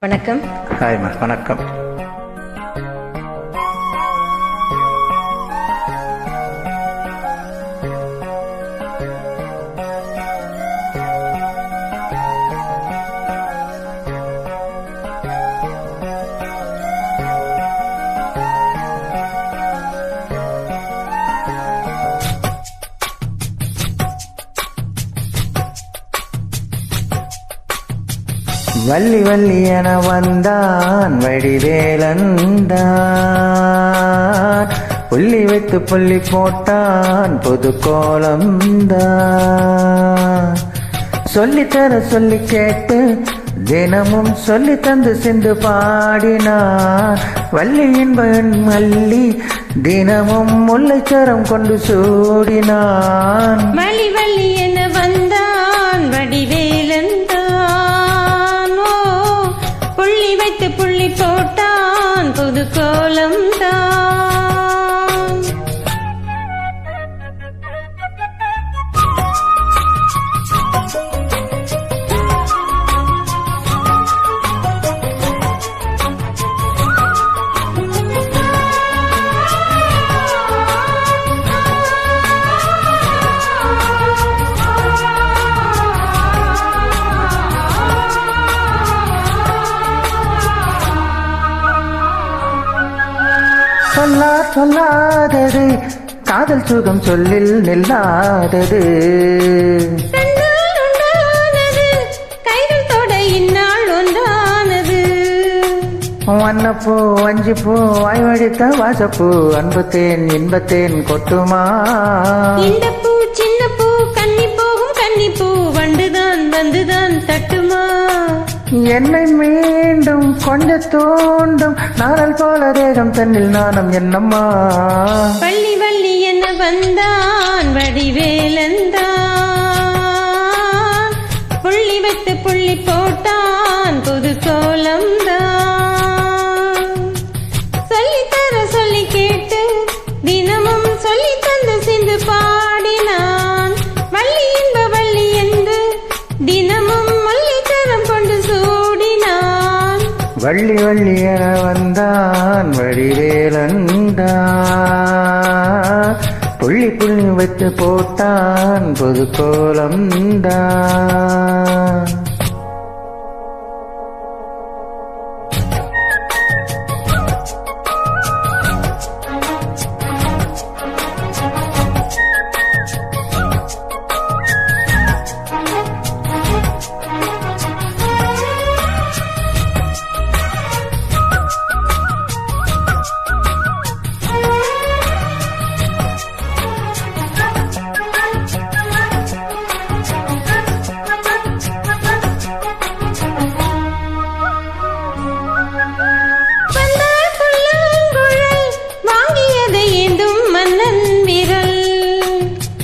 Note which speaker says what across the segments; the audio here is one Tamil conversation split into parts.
Speaker 1: வணக்கம்.
Speaker 2: ஹாய்மா வணக்கம். வள்ளி வள்ளி என வந்தான் வடிவேலந்தான் புள்ளி வைத்து புள்ளி போட்டான் புது கோலம்தான் சொல்லித்தர சொல்லி கேட்டு தினமும் சொல்லி தந்து சென்று பாடினான். வள்ளி என்பன் மல்லி தினமும் முல்லைச்சரம் கொண்டு சூடினான்.
Speaker 1: கோலம்
Speaker 2: சொல்லா சொல்லாதது. காதல் சுகம் சொல்லில் நில்லாதது. வண்ணப்பூ வஞ்சிப்பூ வாய் வடித்த வாசப்பூ அன்புத்தேன் இன்பத்தேன் கொட்டுமா?
Speaker 1: இந்த பூ சின்ன பூ கன்னி போகும் கன்னி பூ வண்டுதான் வந்துதான் தட்டுமா?
Speaker 2: என்னை மீண்டும் கொஞ்ச தோண்டும். நாரல் போல தேகம் தன்னில் நாணம் என்னம்மா
Speaker 1: வள்ளி வள்ளி என்ன வந்தான் வடிவேலந்தான் புள்ளி வைத்து புள்ளி போட்டான் வள்ளி வள்ளி
Speaker 2: என வந்தான் வடிவேலந்தான் புள்ளி புள்ளி வைத்து போட்டான் பொது கோலம்தான்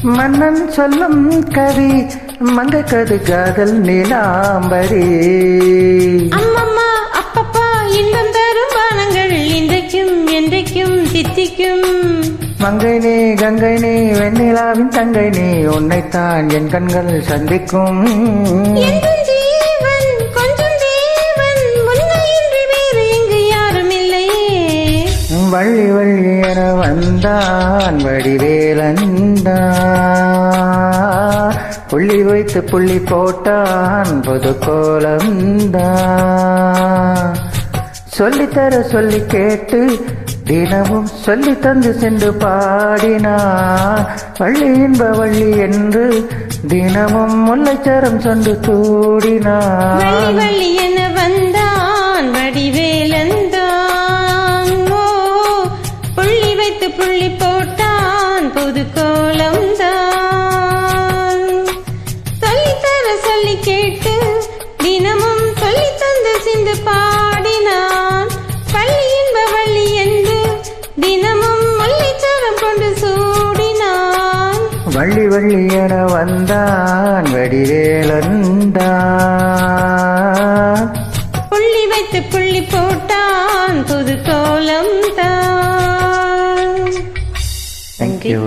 Speaker 1: மன்னன்
Speaker 2: சொல்லும் கவி கது காதல் நீலாம்பரி.
Speaker 1: அம்மம்மா அப்பப்பா இன்பம் தரும் வானங்கள் இன்றைக்கும் என்றைக்கும் தித்திக்கும்.
Speaker 2: மங்கை நீ கங்கை நீ வெண்ணிலாவின் தங்கை நீ உன்னைத்தான் என் கண்கள் சந்திக்கும். வள்ளி என வந்தான் வடிவேலந்தான். புள்ளி வைத்து புள்ளி போட்டான் புது கோலம்தான் சொல்லித்தர சொல்லி கேட்டு தினமும் சொல்லி தந்து சென்று பாடினான். வள்ளி இன்ப வள்ளி என்று தினமும் முல்லைச்சரம் சொண்டு கூடினா
Speaker 1: வள்ளி என சொல்லி கேட்டு தினமும் சொல்லி தந்து சிந்து பாடினான். பள்ளி இன்ப வள்ளி என்று தினமும் முல்லைச்சரம் கொண்டு சூடினான்.
Speaker 2: வள்ளி வள்ளி என வந்தான் வடிவேலந்தான்
Speaker 1: புள்ளி வைத்து புள்ளி போட்டான் புது கோலம் தான்.
Speaker 2: தேங்க்யூ